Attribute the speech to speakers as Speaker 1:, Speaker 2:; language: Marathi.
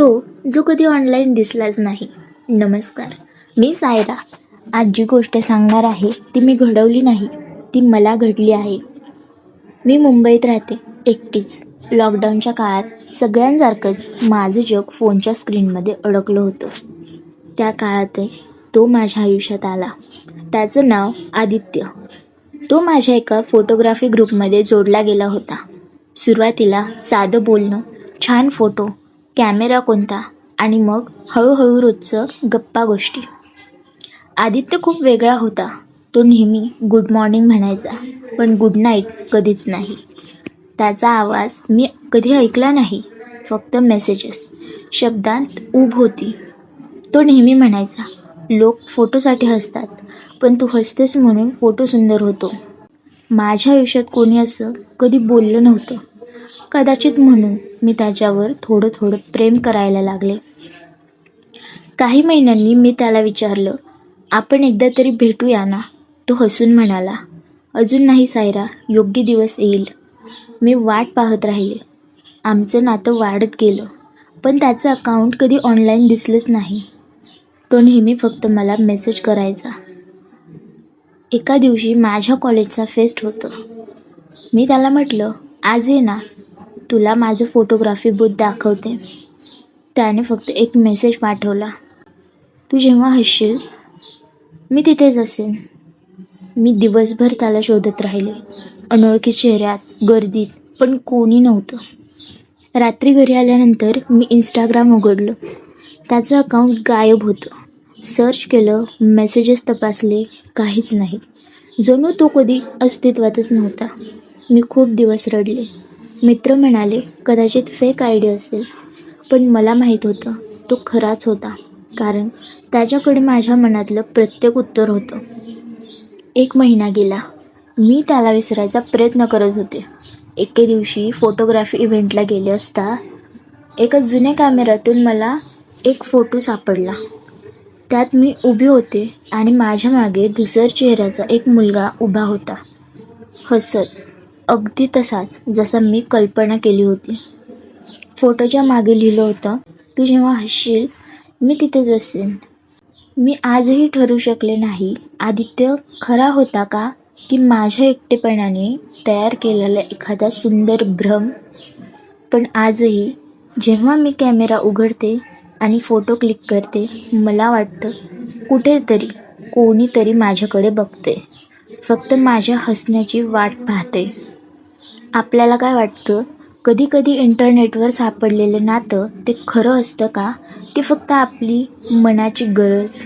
Speaker 1: तो जो कधी ऑनलाईन दिसलाच नाही. नमस्कार. मी सायरा. आज जी गोष्ट सांगणार आहे ती मी घडवली नाही ती मला घडली आहे. मी मुंबईत राहते एकटीच. लॉकडाऊनच्या काळात सगळ्यांसारखंच माझं जग फोनच्या स्क्रीनमध्ये अडकलं होतं. त्या काळातच तो माझ्या आयुष्यात आला. त्याचं नाव आदित्य. तो माझ्या एका फोटोग्राफी ग्रुपमध्ये जोडला गेला होता. सुरुवातीला साधं बोलणं छान फोटो कॅमेरा कोणता? आणि मग हळूहळू रोजचं गप्पा गोष्टी. आदित्य खूप वेगळा होता. तो नेहमी गुड मॉर्निंग म्हणायचा पण गुड नाईट कधीच नाही. त्याचा आवाज मी कधी ऐकला नाही फक्त मेसेजेस शब्दांत ऊब होती. तो नेहमी म्हणायचा लोक फोटोसाठी हसतात पण तू हसतेस म्हणून फोटो सुंदर होतो. माझ्या आयुष्यात कोणी असं कधी बोललं नव्हतं. कदाचित म्हणून मी त्याच्यावर थोडं थोडं प्रेम करायला लागले. काही महिन्यांनी मी त्याला विचारलं आपण एकदा तरी भेटूया ना? तो हसून म्हणाला अजून नाही सायरा योग्य दिवस येईल. मी वाट पाहत राहिले. आमचं नातं वाढत गेलं पण त्याचं अकाउंट कधी ऑनलाईन दिसलंच नाही. तो नेहमी फक्त मला मेसेज करायचा. एका दिवशी माझ्या कॉलेजचा फेस्ट होतं. मी त्याला म्हटलं आज ये ना तुला माझं फोटोग्राफी बूथ दाखवते. त्याने फक्त एक मेसेज पाठवला. तू जेव्हा हसशील मी तिथेच असेन. मी दिवसभर त्याला शोधत राहिले. अनोळखी चेहऱ्यात गर्दीत पण कोणी नव्हतं. रात्री घरी आल्यानंतर मी इंस्टाग्राम उघडलं. त्याचं अकाउंट गायब होतं. सर्च केलं मेसेजेस तपासले काहीच नाही. जणू तो कधी अस्तित्वातच नव्हता. मी खूप दिवस रडले. मित्र म्हणाले कदाचित फेक आय डी असेल. पण मला माहीत होतं तो खराच होता कारण त्याच्याकडे माझ्या मनातलं प्रत्येक उत्तर होतं. एक महिना गेला. मी त्याला विसरायचा प्रयत्न करत होते. एके दिवशी फोटोग्राफी इव्हेंटला गेले असता एका जुन्या कॅमेऱ्यातून मला एक फोटो सापडला. त्यात मी उभी होते आणि माझ्या मागे दुसऱ्या चेहऱ्याचा एक मुलगा उभा होता. हसत अगदी तसाच जसा मी कल्पना केली होती. फोटोच्या मागे लिहिलं होतं तू जेव्हा हसशील मी तिथेच असेन मी आजही ठरू शकले नाही. आदित्य खरा होता का? की माझ्या एकटेपणाने तयार केलेला एखादा सुंदर भ्रम? पण आजही जेव्हा मी कॅमेरा उघडते आणि फोटो क्लिक करते मला वाटतं कुठेतरी कोणीतरी माझ्याकडे बघते. फक्त माझ्या हसण्याची वाट पाहते. आपल्याला काय वाटतं? कधी कधी इंटरनेटवर सापडलेलं नातं ते खरं असतं का? की फक्त आपली मनाची गरज.